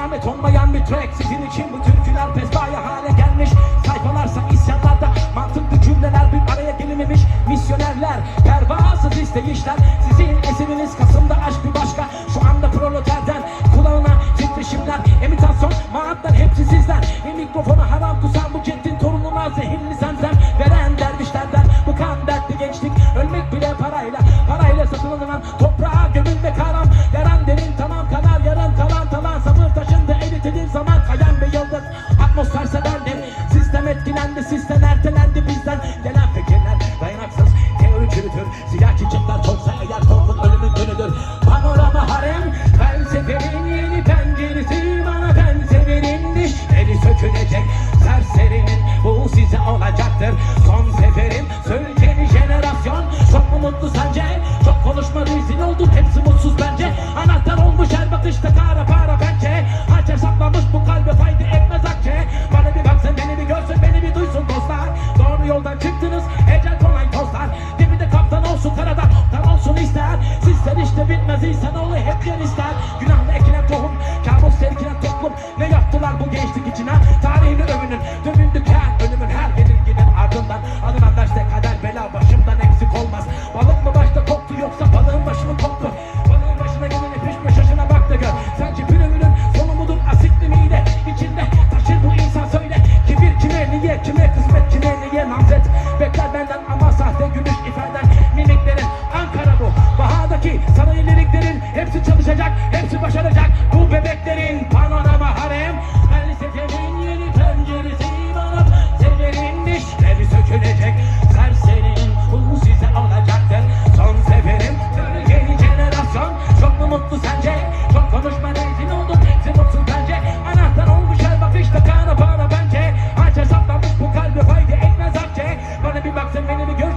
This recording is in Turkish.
Alamet olmayan bir track. Sizin için bu türküler pespaya hale gelmiş. Sayfalarsa isyanlarda mantıklı cümleler bir araya gelmemiş Misyonerler, pervasız isteyişler. Sizin eseriniz Kasım'da aşk bir başka. Şu anda proleterden kulağına titreşimler. Imitasyon, maatlar hepsi sizden E mikrofona haram kusan bu cettin eritilir zaman kayan bir yıldız. Atmosfer bendim Sistem etkilendi. Sistem ertelendi bizden. Gelen fikirler dayanaksız Teori çürütür. Silah çiçekler çoksa eğer korkun ölümün günüdür. Panorama harem. Felsefenin yeni penceresi Bana benzeverin dişleri sökülecek. Serserinin bu size olacaktır Yoldan çıktınız ecel kolay tozlar. Gemide kaptan olsun karada kaptan olsun ister. Sizler işte bitmez insanoğlu hep yer ister. Günahla ekilen tohum kabus serkilen toplum. Ne yaptılar bu gençlik için ha Tarihini övünün dövündük her ölümün namzet Bekler benden ama sahte gülüş ifaden Mimiklerin Ankara bu. Bahadaki sanayi liriklerin Hepsi çalışacak hepsi başaracak. Bu bebeklerin panorama harem minute ago.